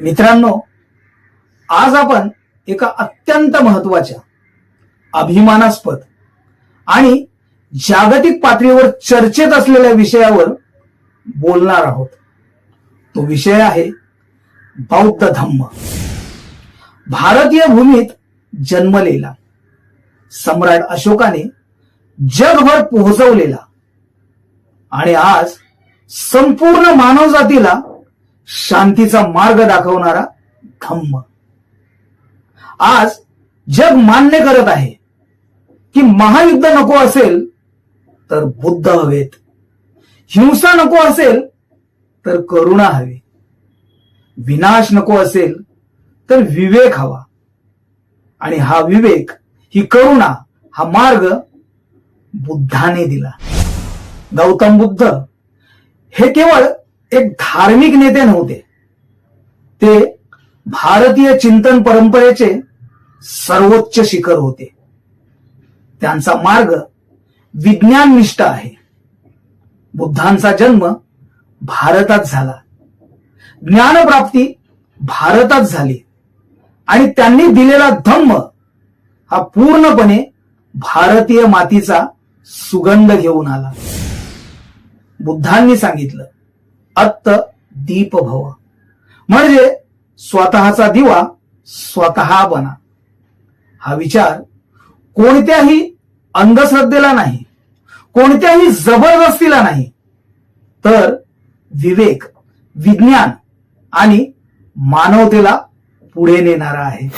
मित्रांनो आज आपण एका अत्यंत महत्त्वाच्या अभिमानास्पद आणि जागतिक पातळीवर चर्चेत असलेल्या विषयावर बोलणार आहोत. तो विषय आहे बौद्ध धम्म. भारतीय भूमीत जन्मलेला सम्राट अशोकाने जगभर पोहोचवलेला आणि आज संपूर्ण मानवजातीला शांतीचा मार्ग दाखवणारा धम्म. आज जग मान्य करत आहे की महायुद्ध नको असेल तर बुद्ध हवेत. हिंसा नको असेल तर करुणा हवी. विनाश नको असेल तर विवेक हवा. आणि हा विवेक ही करुणा हा मार्ग बुद्धाने दिला. गौतम बुद्ध हे केवळ एक धार्मिक नेते नव्हते. ते भारतीय चिंतन परंपरेचे सर्वोच्च शिखर होते. त्यांचा मार्ग विज्ञाननिष्ठ आहे. बुद्धांचा जन्म भारतात झाला. ज्ञानप्राप्ती भारतात झाली. आणि त्यांनी दिलेला धम्म हा पूर्णपणे भारतीय मातीचा सुगंध घेऊन आला. बुद्धांनी सांगितलं अत्त दीप भव म्हणजे स्वतःचा दिवा स्वतः बना. हा विचार कोणत्याही अंधश्रद्धेला नाही कोणत्याही जबरदस्तीला नाही. तर विवेक विज्ञान आणि मानवतेला पुढे नेणारा आहे.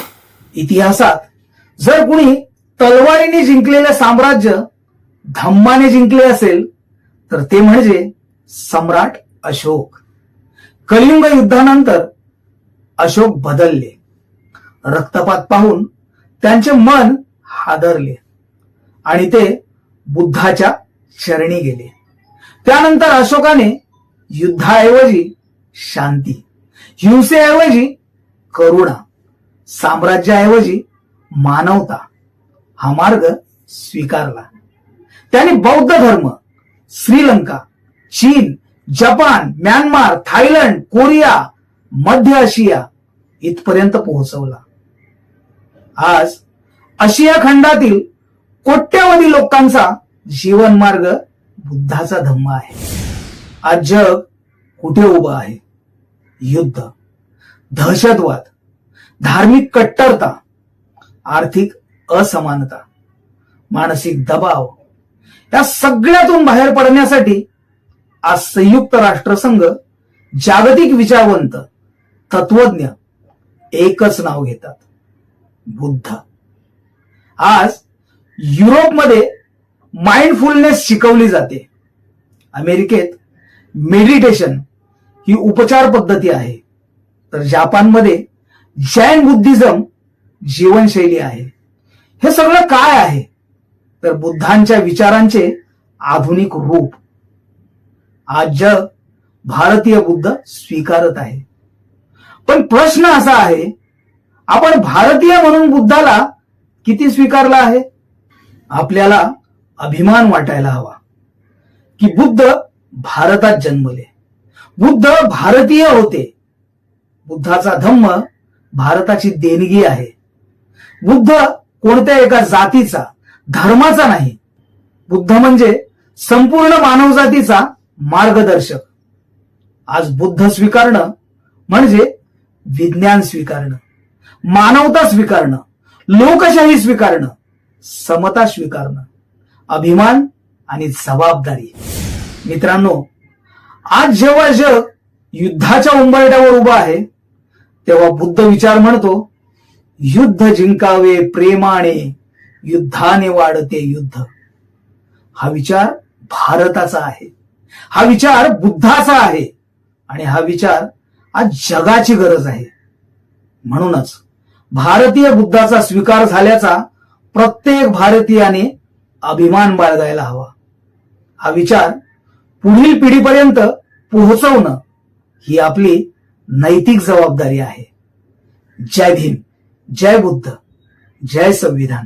इतिहासात जर कुणी तलवारीने जिंकलेले साम्राज्य धम्माने जिंकले असेल तर ते म्हणजे सम्राट अशोक. कलिंग युद्धानंतर अशोक बदलले. रक्तपात पाहून त्यांचे मन हादरले आणि ते बुद्धाच्या शरणी गेले. त्यानंतर अशोकाने युद्धाऐवजी शांती हिंसेऐवजी करुणा साम्राज्याऐवजी मानवता हा मार्ग स्वीकारला. त्याने बौद्ध धर्म श्रीलंका चीन जपान म्यानमार थायलंड कोरिया मध्य आशिया इथपर्यंत पोहोचवला. आज आशिया खंडातील कोट्यावधी लोकांचा जीवनमार्ग बुद्धाचा धम्म आहे. आज जग कुठे उभं आहे? युद्ध दहशतवाद धार्मिक कट्टरता आर्थिक असमानता मानसिक दबाव या सगळ्यातून बाहेर पडण्यासाठी आज संयुक्त राष्ट्रसंघ जागतिक विचारवंत तत्वज्ञ एकच नाव घेतात बुद्ध. आज युरोपमध्ये माइंडफुलनेस शिकवली जाते. अमेरिकेत मेडिटेशन ही उपचार पद्धती आहे. तर जपानमध्ये जैन बुद्धिझम जीवनशैली आहे. हे सगळं काय आहे? तर बुद्धांच्या विचारांचे आधुनिक रूप. आज जग भारतीय बुद्ध स्वीकारत आहे. पण प्रश्न असा आहे आपण भारतीय म्हणून बुद्धाला किती स्वीकारला आहे? आपल्याला अभिमान वाटायला हवा की बुद्ध भारतात जन्मले. बुद्ध भारतीय होते. बुद्धाचा धम्म भारताची देणगी आहे. बुद्ध कोणत्या एका जातीचा धर्माचा नाही. बुद्ध म्हणजे संपूर्ण मानवजातीचा मार्गदर्शक. आज बुद्ध स्वीकारणं म्हणजे विज्ञान स्वीकारणं मानवता स्वीकारणं लोकशाही स्वीकारणं समता स्वीकारणं अभिमान आणि जबाबदारी. मित्रांनो आज जेव्हा जग युद्धाच्या उंबरट्यावर उभं आहे तेव्हा बुद्ध विचार म्हणतो युद्ध जिंकावे प्रेमाने युद्धाने वाढते युद्ध. हा विचार भारताचा आहे. हा विचार बुद्धाचा आहे आणि हा विचार आज जगाची गरज आहे. म्हणूनच भारतीय बुद्धाचा स्वीकार झाल्याचा प्रत्येक भारतीयाने अभिमान बाळगायला हवा. हा विचार पुढील पिढीपर्यंत पोहोचवणं ही आपली नैतिक जबाबदारी आहे. जय भीम जय बुद्ध जय संविधान.